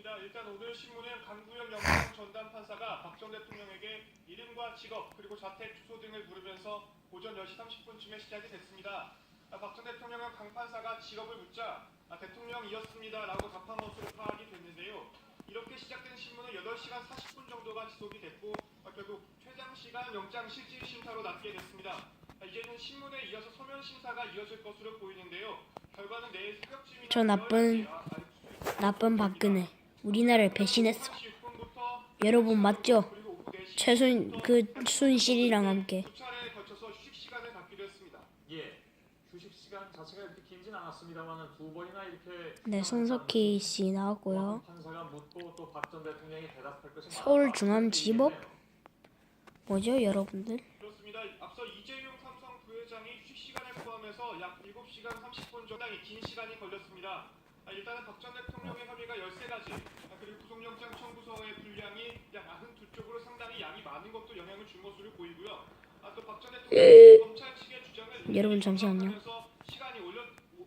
그렇습니다. 일단 오늘 신문은 강구영 영장 전담 판사가 박 전 대통령에게 이름과 직업 그리고 자택 주소 등을 물으면서 오전 10시 30분쯤에 시작이 됐습니다. 박 전 대통령은 강 판사가 직업을 묻자 아, 대통령이었습니다라고 답한 것으로 파악이 됐는데요. 이렇게 시작된 신문은 8시간 40분 정도가 지속이 됐고 아, 결국 최장 시간 영장 실질 심사로 남게 됐습니다. 아, 이제는 신문에 이어서 서면 심사가 이어질 것으로 보이는데요. 결과는 내일 새벽쯤이나 저 나쁜- 나쁜 박근혜 우리나라를 배신했어. 여러분 맞죠? 최순 그 순실이랑 함께. 예, 네 손석희 씨 나왔고요. 서울중앙지법? 뭐죠 여러분들? 그렇습니다. 앞서 이재용 삼성 부회장이 휴식 시간을 포함해서 약 7시간 30분 정도 긴 시간이 걸렸습니다. 아, 일단은 박전 대통령의 혐의가 13가지, 아, 그리고 구속영장 청구서의 분량이 약 92쪽으로 상당히 양이 많은 것도 영향을 준 것으로 보이고요. 아, 또박전 대통령이 검찰 측의 주장을 여러분, 잠시만요. 시간이 오래,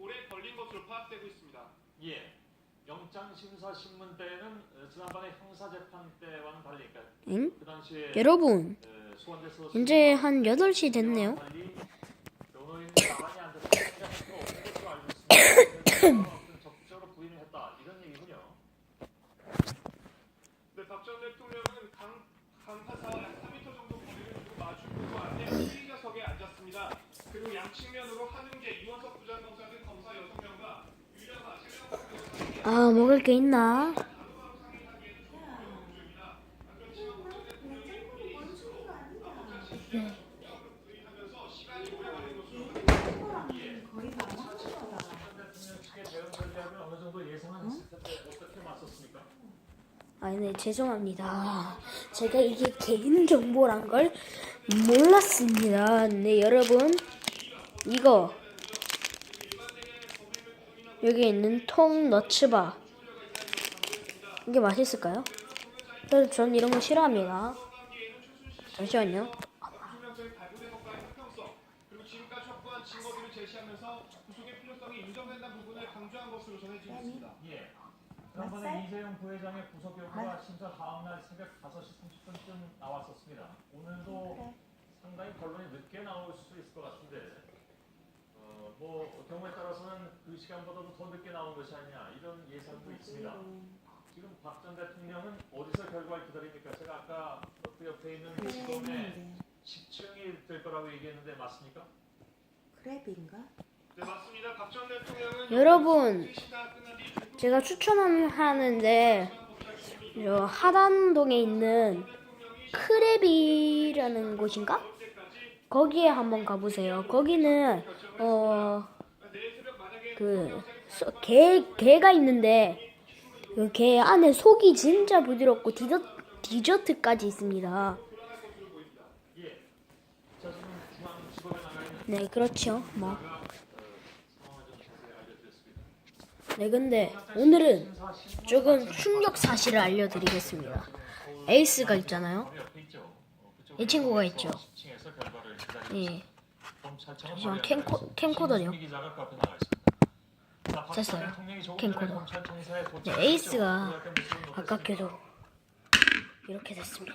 오래 걸린 것으로 파악되고 있습니다. 예, 영장 심사 신문 때는 어, 지난번에 형사 재판 때와는 달리 그러니까 응? 그 당시에 여러분 어, 이제 한 8시 됐네요. 박전 대통령은 강, 강 판사와 약 4m 정도 거리를 두고 마주보고 앞에 피의자석에 앉았습니다. 그리고 양측면으로 한은재, 이원석 부장검사 등 검사 6명과 유영아, 최병호 아 먹을 게 있나? 대통령 측의 대응 전략을 어느 정도 예상은 했을 텐데 어떻게 맞섰습니까? 아니 네 죄송합니다. 제가 이게 개인 정보란 걸 몰랐습니다. 네 여러분 이거 여기 있는 통 너츠바 이게 맛있을까요? 그래서 전 이런 거 싫어합니다. 잠시만요. 제시하면서 구속의 필요성이 인정된다는 부분을 강조한 것으로 전해지고 있습니다. 예. 지난번에 이재용 부회장의 구속 여부가 심사 다음 날 새벽 5시 30분쯤 나왔었습니다. 오늘도 상당히 결론이 늦게 나올 수 있을 것 같은데 어, 뭐 경우에 따라서는 그 시간보다도 더 늦게 나온 것이 아니냐 이런 예상도 있습니다. 지금 박 전 대통령은 어디서 결과를 기다립니까? 제가 아까 그 옆에 있는 지검에 10층이 될 거라고 얘기했는데 맞습니까? 크랩인가? 네, 맞습니다. 박 전 대통령은 여러분 끝난 뒤 제가 추천하는데 저 하단동에 있는 크랩이라는 곳인가? 거기에 한번 가보세요. 거기는 어그 개가 있는데 그 개 안에 속이 진짜 부드럽고 디저, 디저트까지 있습니다. 네 그렇죠. 뭐. 제가 어, 상황을 좀 자세히 알려드렸습니다. 네 근데 오늘은 조금 충격 사실을 알려드리겠습니다. 에이스가 있잖아요. 이 친구가 있죠. 예. 잠시만, 캠코- 캠코더요. 됐어요. 캠코더. 네, 에이스가 아깝게도 이렇게 됐습니다.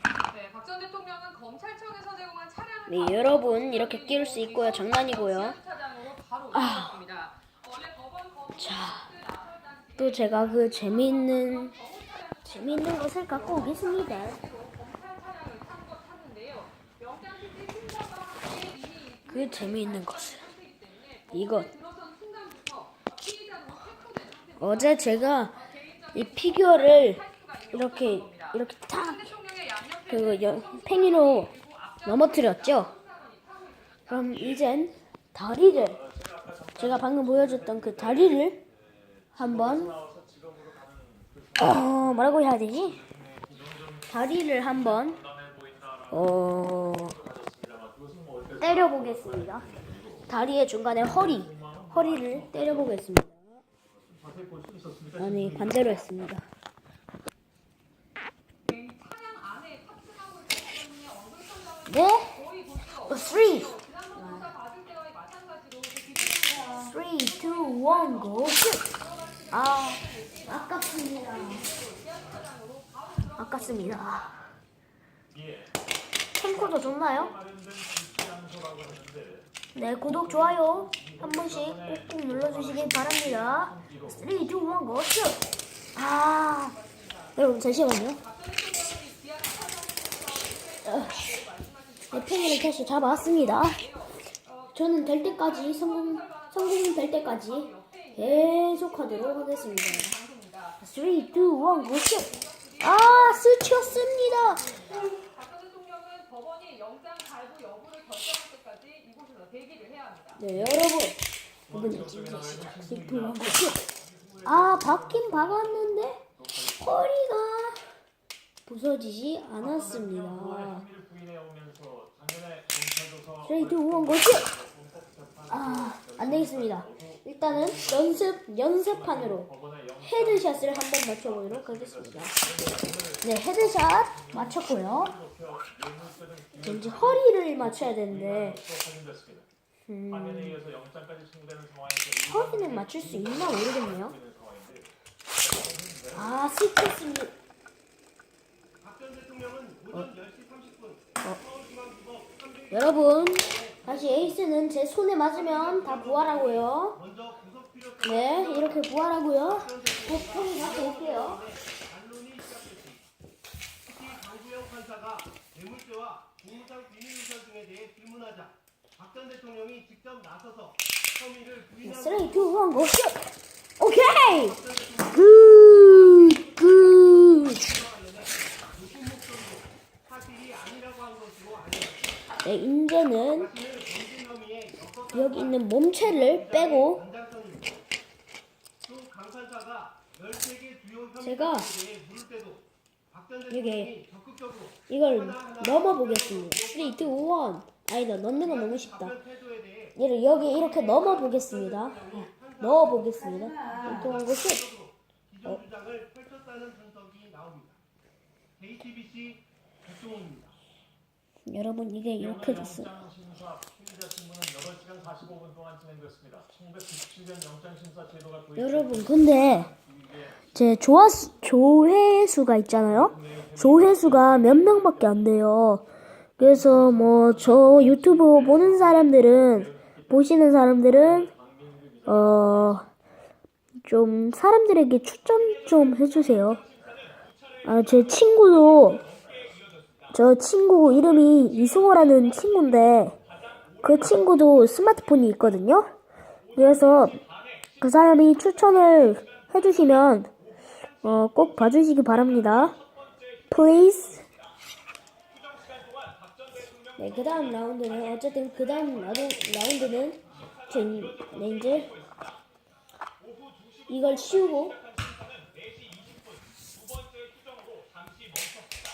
네, 네, 여러분 이렇게 끼울 수 있고요. 장난이고요. 아. 자, 또 제가 그 재미있는 재미있는 것을 갖고 오겠습니다. 그 재미있는 것을 이것 어제 제가 이 피규어를 이렇게 이렇게 탁 대통령의 양옆에 그 여- 팽이로 넘어뜨렸죠. 그럼 이젠 다리를 제가 방금 보여줬던 그 다리를 한번 어 뭐라고 해야 되지? 다리를 한번 어 때려 보겠습니다. 다리의 중간에 허리 허리를 때려 보겠습니다. 아니 반대로 했습니다. 네? 거의 볼 수가 어, three, 지난번 조사 받을 때와 마찬가지로 기준을 three, two, one, go shoot. 아 아깝습니다. 예. 캠코더 좋나요? 네, 구독, 좋아요 한 번씩 꾹꾹 눌러주시기 바랍니다. 3, 2, 1, 고! 슛! 아, 여러분 잠시만요. 어, 네, 팽이를 다시 잡아왔습니다. 저는 될 때까지 성공 성공 될 때까지 계속 하도록 하겠습니다. 3, 2, 1, 고! 슛! 아, 스쳤습니다. 네, 여러분. 진짜 시작한 거죠? 아, 박긴 박았는데 허리가 부서지지 않았습니다. 우원 거죠? 아, 안 되겠습니다. 일단은 연습 연습판으로 헤드샷을 한번 맞춰보도록 하겠습니다. 네, 헤드샷 맞췄고요. 왠지 허리를 맞춰야 되는데. 음, 허리는 맞출 수 있나 모르겠네요. 아, 스쳤습니다. 박전 대통령은 오전 10시 30분 서울중앙지법 300 여러분, 다시 에이스는 제 손에 맞으면 다 부활하고요. 네, 이렇게 부활하고요. 보통이 다 될게요. 반론이 시작됐습니다. 특히 있는 몸체를 빼고 연장선입니다. 또강 판사가 13개 주요 제가 적극적으로 이걸 넘어 보겠습니다. 3, 2, 1. 아니다, 넣는 건 너무 쉽다. 얘를 여기 이렇게 거 슛! 기존 주장을 펼쳤다는 분석이 나옵니다. JTBC 백종원입니다. 여러분, 이게 이렇게 됐어요. 영장 심사 피의자 신문은 8시간 45분 동안 진행됐습니다. 1997년 영장 심사 제도가 도입 여러분, 근데 제 조회수, 조회수가 있잖아요. 조회수가 몇 명밖에 안 돼요. 그래서 뭐 저 유튜브 보는 사람들은 보시는 사람들은 어 좀 사람들에게 추천 좀 해주세요. 아 제 친구도 저 친구 이름이 이승호라는 친구인데 그 친구도 스마트폰이 있거든요. 그래서 그 사람이 추천을 해주시면 어, 꼭 봐주시기 바랍니다. Please. 네, 그 다음 라운드는 어쨌든 그 다음 라운드는 제, 네, 이제 이걸 치우고 두 번째 휴정으로 잠시 멈췄습니다.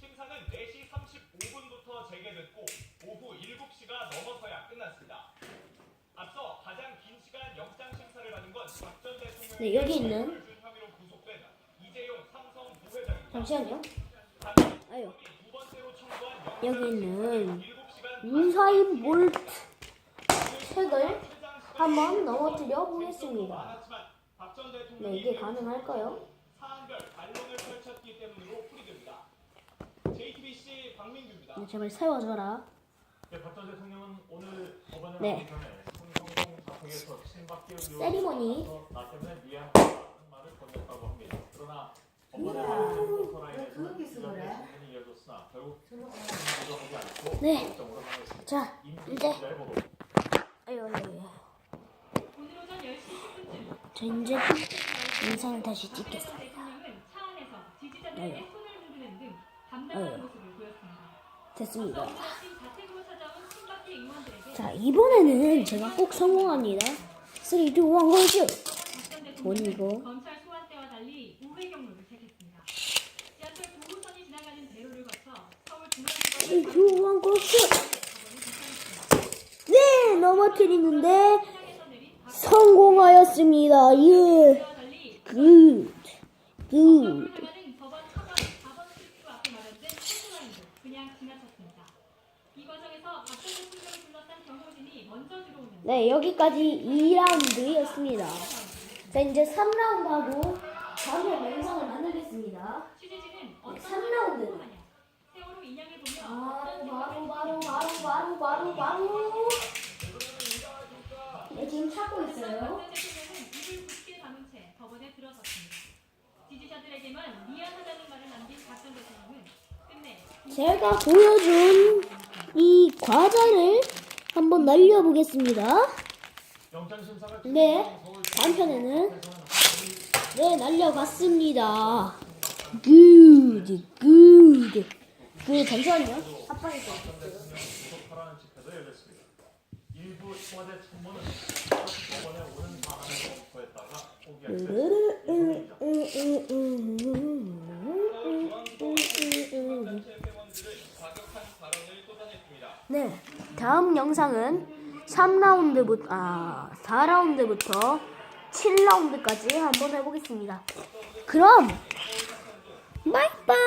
심사는 4시 35분부터 재개됐고 오후 7시가 넘어서야 끝났습니다. 앞서 가장 긴 시간 영장 심사를 받은 건 박 전 대통령 네, 여기 있는. 잠시만요. 아유 여기 있는 7시간 유사인 볼트 책을 한번 넘어뜨려 보겠습니다. 네, 이게 가능할까요? 네, 제발 세워줘라. 네, 네. 세리머니. 네. 자, 이제 기자의 보도. 아유, 아유, 아유. 오늘 오전 10시 10분쯤 저 이제 영상을 다시 찍겠습니다. 보였습니다. 됐습니다. 자, 이번에는 제가 꼭 성공합니다. 3, 2, 1, 고슛! 박전 뭐니, 대통령은 이거? 검찰 소환 때와 달리 우회 경로를 택했습니다. 지하철 9호선이 지나가는 대로를 거쳐 서울 3, 2, 1, 중앙지검을 고슛! 법원이 도착했습니다. 네! 넘어뜨리는데 성공하였습니다. 예! 굿! 굿! 네, 여기까지 2라운드였습니다. 자, 이제 3라운드 하고 다음 영상을 만들겠습니다. 취재진은 들어오며 바로 바로 바로 바로 바로 바로 바로 네 지금 찾고 있어요. 지지자들에게만 미안하다는 말을 남긴 박전 대통령은 제가 보여준 이 과자를 한번 날려보겠습니다. 네, 법원에서는 네 날려봤습니다. 굿 굿. 그 잠시만요. 합방이 좀 구속 영상은 3라운드부터 아 4라운드부터 7라운드까지 한번 해보겠습니다. 그럼 바이바이.